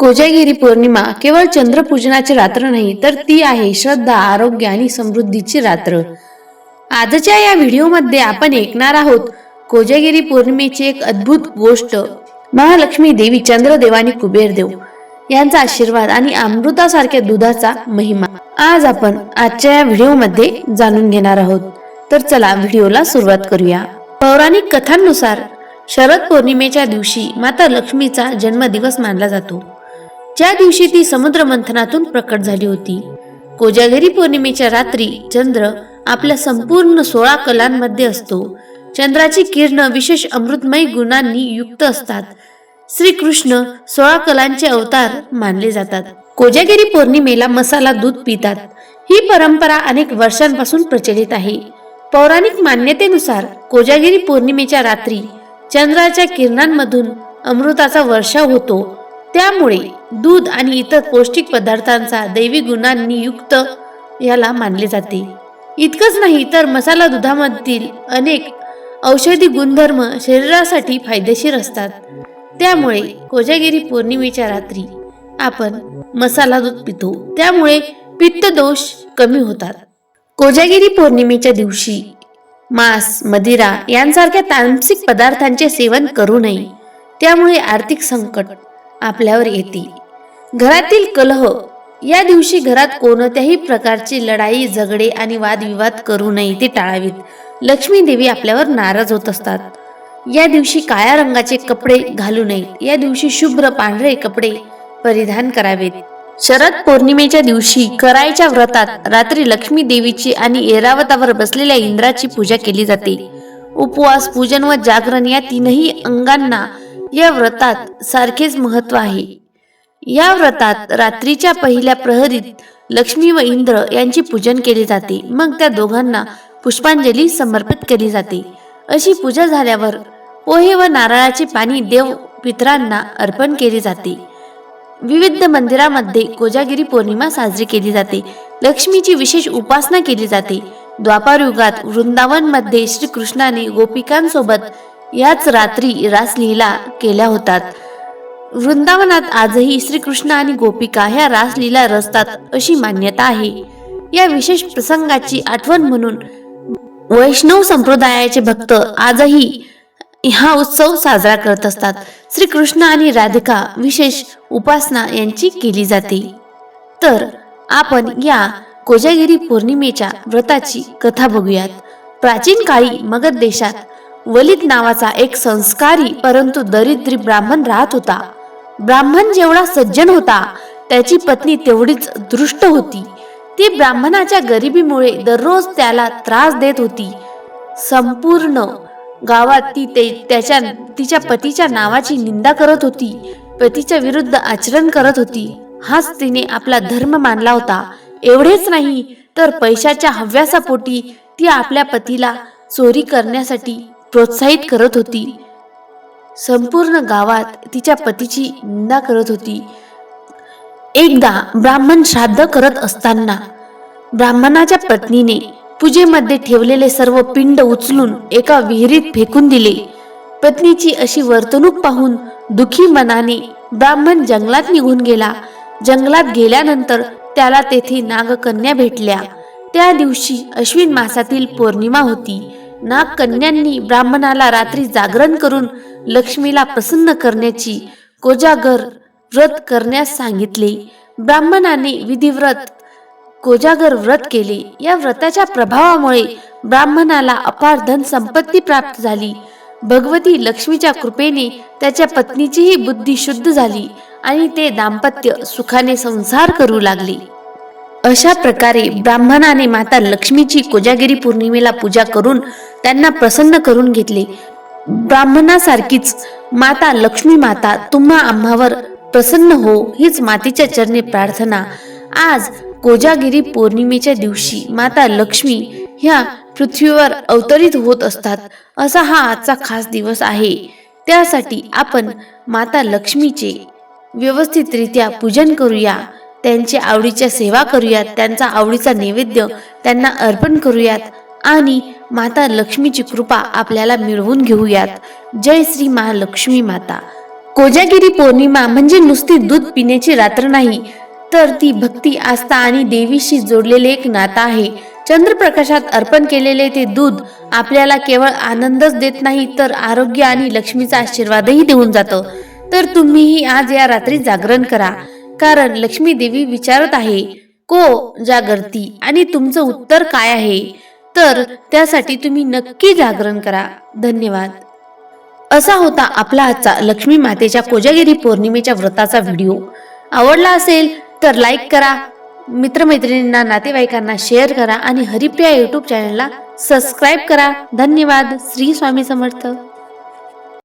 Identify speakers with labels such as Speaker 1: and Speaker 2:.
Speaker 1: कोजागिरी पौर्णिमा केवळ चंद्रपूजनाची रात्र नाही तर ती आहे श्रद्धा आरोग्य आणि समृद्धीची रात्र. आजच्या या व्हिडिओमध्ये आपण ऐकणार आहोत कोजागिरी पौर्णिमेची एक अद्भुत गोष्ट महालक्ष्मी देवी चंद्रदेव आणि कुबेरदेव यांचा आशीर्वाद आणि अमृतासारख्या दुधाचा महिमा. आज आपण आजच्या या व्हिडिओमध्ये जाणून घेणार आहोत. तर चला व्हिडिओला सुरुवात करूया. पौराणिक कथांनुसार शरद पौर्णिमेच्या दिवशी माता लक्ष्मीचा जन्मदिवस मानला जातो. ज्या दिवशी ती समुद्र मंथनातून प्रकट झाली होती. कोजागिरी पौर्णिमेच्या रात्री चंद्र आपल्या संपूर्ण सोळा कलांमध्ये असतो. चंद्राची किरण विशेष अमृतमय गुणांनी युक्त असतात. श्रीकृष्ण सोळा कलांचे अवतार मानले जातात. कोजागिरी पौर्णिमेला मसाला दूध पितात. ही परंपरा अनेक वर्षांपासून प्रचलित आहे. पौराणिक मान्यतेनुसार कोजागिरी पौर्णिमेच्या रात्री चंद्राच्या किरणांमधून अमृताचा वर्षाव होतो. त्यामुळे दूध आणि इतर पौष्टिक पदार्थांचा दैवी गुणांनी युक्त याला मानले जाते. इतकंच नाही तर मसाला दुधामधील अनेक औषधी गुणधर्म शरीरासाठी फायदेशीर असतात. त्यामुळे कोजागिरी पौर्णिमेच्या रात्री आपण मसाला दूध पितो. त्यामुळे पित्त दोष कमी होतात. कोजागिरी पौर्णिमेच्या दिवशी मांस मदिरा यांसारख्या तांत्रिक पदार्थांचे सेवन करू नये. त्यामुळे आर्थिक संकट आपल्यावर येते. घरातील कलह. या दिवशी घरात कोणत्याही प्रकारची लढाई झगडे आणि वादविवाद करू नये ते टाळावीत. लक्ष्मी देवी आपल्यावर नाराज होत असतात. या दिवशी काळ्या रंगाचे कपडे घालू नयेत या दिवशी शुभ्र पांढरे कपडे परिधान करावेत. शरद पौर्णिमेच्या दिवशी करायच्या व्रतात रात्री लक्ष्मी देवीची आणि एरावतावर बसलेल्या इंद्राची पूजा केली जाते. उपवास पूजन व जागरण या तीनही अंगांना या व्रतात सारखेच महत्त्व आहे. या व्रतात रात्रीच्या पहिल्या प्रहरीत लक्ष्मी व इंद्र यांची पूजन केले जाते. मग त्या दोघांना पुष्पांजली समर्पित केली जाते. अशी पूजा झाल्यावर पोहे व नारळाचे पाणी देव पितरांना अर्पण केले जाते. विविध मंदिरामध्ये कोजागिरी पौर्णिमा साजरी केली जाते. लक्ष्मीची विशेष उपासना केली जाते. द्वापार युगात वृंदावनमध्ये श्रीकृष्णाने गोपिकांसोबत याच रात्री रासलीला केल्या होतात. वृंदावनात आजही श्रीकृष्ण आणि गोपिका ह्या रासलीला रचतात अशी मान्यता आहे. या विशेष प्रसंगाची आठवण म्हणून वैष्णव संप्रदायाचे भक्त आजही हा उत्सव साजरा करत असतात. श्रीकृष्ण आणि राधिका विशेष उपासना यांची केली जाते. तर आपण या कोजागिरी पौर्णिमेच्या व्रताची कथा बघूयात. प्राचीन काळी मगध देशात वलित नावाचा एक संस्कारी परंतु दरिद्री ब्राह्मण राहत होता. ब्राह्मण जेवढा सज्जन होता त्याची पत्नी तेवढीच दृष्ट होती. ती ब्राह्मणाच्या गरिबीमुळे दररोज त्याला त्रास देत होती. संपूर्ण गावात ती ते त्याच्या तिच्या पतीच्या नावाची निंदा करत होती. पतीच्या विरुद्ध आचरण करत होती. हाच तिने आपला धर्म मानला होता. एवढेच नाही तर पैशाच्या हव्यासापोटी ती आपल्या पतीला चोरी करण्यासाठी प्रोत्साहित करत होती. संपूर्ण गावात तिच्या पतीची निंदा करत होती. एकदा ब्राह्मण श्राद्ध करत असताना ब्राह्मणाच्या पत्नीने पूजेमध्ये ठेवलेले सर्व पिंड उचलून एका विहिरीत फेकून दिले. पत्नीची अशी वर्तणूक पाहून दुखी मनाने ब्राह्मण जंगलात निघून गेला. जंगलात गेल्यानंतर त्याला तेथे नागकन्या भेटल्या. त्या दिवशी अश्विन मासातील पौर्णिमा होती. नागकन्यांनी ब्राह्मणाला रात्री जागरण करून लक्ष्मीला प्रसन्न करण्याची कोजागर व्रत करण्यास सांगितले. ब्राह्मणाने विधिव्रत कोजागर व्रत केले. या व्रताच्या प्रभावामुळे ब्राह्मणाला अपार धन संपत्ती प्राप्त झाली. भगवती लक्ष्मीच्या कृपेने त्याच्या पत्नीचीही बुद्धी शुद्ध झाली आणि ते दाम्पत्य सुखाने संसार करू लागले. अशा प्रकारे ब्राह्मणाने माता लक्ष्मीची कोजागिरी पौर्णिमेला पूजा करून त्यांना प्रसन्न करून घेतले. ब्राह्मणासारखीच माता लक्ष्मी माता तुम्हा आम्हावर प्रसन्न हो हीच मातेच्या चरणी प्रार्थना. आज कोजागिरी पौर्णिमेच्या दिवशी माता लक्ष्मी ह्या पृथ्वीवर अवतरित होत असतात असा हा आजचा खास दिवस आहे. त्यासाठी आपण माता लक्ष्मीचे व्यवस्थितरित्या पूजन करूया त्यांच्या आवडीच्या सेवा करूयात त्यांचा आवडीचा नैवेद्य त्यांना अर्पण करूयात. आणि माता लक्ष्मीची कृपा आपल्याला मिळवून घेऊयात. जय श्री महालक्ष्मी माता. कोजागिरी पौर्णिमा म्हणजे नुसती दूध पिण्याची रात्र नाही तर ती भक्ती आस्था आणि देवीशी जोडलेले एक नातं आहे. चंद्रप्रकाशात अर्पण केलेले ते दूध आपल्याला केवळ आनंदच देत नाही तर आरोग्य आणि लक्ष्मीचा आशीर्वादही देऊन जातं. तर तुम्हीही आज या रात्री जागरण करा कारण लक्ष्मी देवी विचारत आहे को जागरती आणि तुमचं उत्तर काय आहे? तर त्यासाठी तुम्ही नक्की जागरण करा. धन्यवाद. असा होता आपला आजचा लक्ष्मी मातेच्या कोजागिरी पौर्णिमेच्या व्रताचा व्हिडिओ. आवडला असेल तर लाईक करा. मित्रमैत्रिणींना नातेवाईकांना शेअर करा आणि हरिप्रिया यूट्यूब चॅनलला सबस्क्राईब करा. धन्यवाद. श्री स्वामी समर्थ.